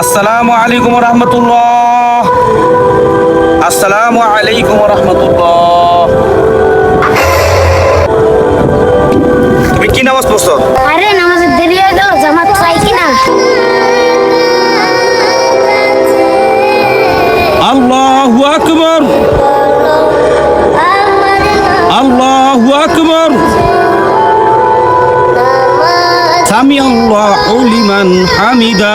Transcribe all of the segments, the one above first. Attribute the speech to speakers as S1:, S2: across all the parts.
S1: আসসালামু আলাইকুম রহমতুল্লাহ। আসসালামু আলাইকুম রহমতুল্লাহ। তুমি কি নামাজ পড়ছো?
S2: আরে নামাজের দেরি হয়ে গেল জামাত পাই কিনা
S1: আল্লাহু আকবার। আল্লাহু আকবার। সামি আল্লাহু লিমান হামিদা।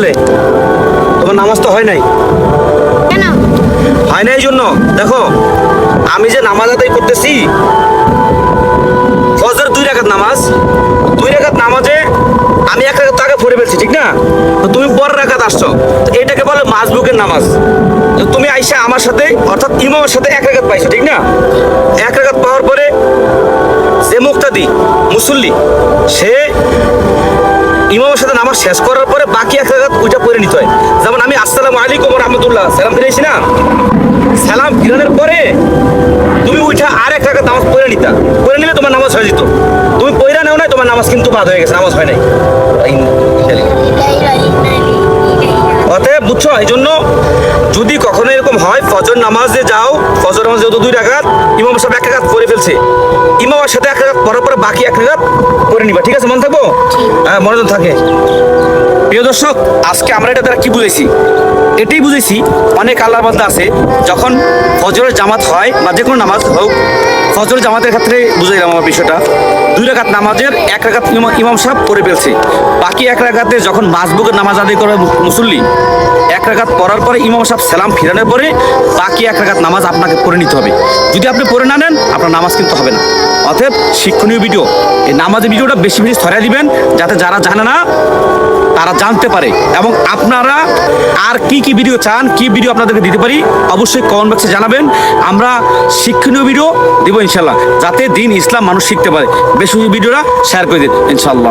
S1: ছেলে? তোমার নামাজ তো হয় নাই?
S2: কেন?
S1: হয় না এই জন্য। দেখো আমি যে নামাজ আদায় করতেছি ফজর দুই নামাজ দুই নামাজে আমি এক পড়ে ফেলছি ঠিক না? তো তুমি পরের রাকাত আসছো। তো এটাকে বলে মাজবুকের নামাজ। তো তুমি আইসা আমার সাথে অর্থাৎ ইমামের সাথে এক পাইছো ঠিক না? এক রাকাত পাওয়ার পরে যে মুক্তাদি মুসল্লি সে নামাজ শেষ করার পরে বাকি এক জায়গা ওইটা পড়ে নিতে হয়। যেমন আমি আসসালামু আলাইকুম রহমতুল্লাহ। সালাম ফিরেছি না? সালাম ফিরানোর পরে তুমি উঠা আর এক রাকাত নামাজ পড়ে নিতা। পড়ে নিলে তোমার নামাজ হয়ে যেত। তুমি পড়ে নেও নাই তোমার নামাজ কিন্তু বাদ হয়ে গেছে নামাজ হয় নাই। অতএব বুঝছ এই জন্য যদি কখনো এরকম হয়, ফজর নামাজে যাও, ফজর নামাজ যেহেতু দুই রাকাত, ইমাম সাহেব এক রাকাত পড়ে ফেলছে। ইমামের সাথে এক রাকাত পড়ার পরে বাকি এক রাকাত পড়ে নিবা, ঠিক আছে, মনে থাকব? হ্যাঁ মনোযোগ থাকে। প্রিয় দর্শক, আজকে আমরা এটা দ্বারা কি বুঝেছি এটাই বুঝেছি অনেক আল্লাহর মধ্যে আছে, যখন ফজরের জামাত হয় বা যে কোনো নামাজ হোক, ফজরের জামাতের ক্ষেত্রে বুঝাইলাম আমার বিষয়টা। দুই রাকাত নামাজের, এক রাকাত ইমাম সাহেব পড়ে ফেলছে। বাকি এক রাকাতে যখন মাসবুকের নামাজ আদায় করে মুসল্লি এক রাকাত পড়ার পরে ইমাম সাহেব সালাম ফিরানোর পরে বাকি এক রাকাত নামাজ আপনাকে পড়ে নিতে হবে। যদি আপনি পড়ে না নেন, আপনার নামাজ কিন্তু হবে না। অতএব শিক্ষণীয় ভিডিও, এই নামাজের ভিডিওটা বেশি বেশি ছড়াই দিবেন, যাতে যারা জানে না, তারা জানতে পারে। এবং আপনারা আর কি কি ভিডিও চান, কি ভিডিও আপনাদেরকে দিতে পারি, অবশ্যই কমেন্ট বক্সে জানাবেন। আমরা শিক্ষণীয় ভিডিও দেবো ইনশাল্লাহ যাতে দিন ইসলাম মানুষ শিখতে পারে। বেশি ভিডিওটা শেয়ার করে দিন ইনশাল্লাহ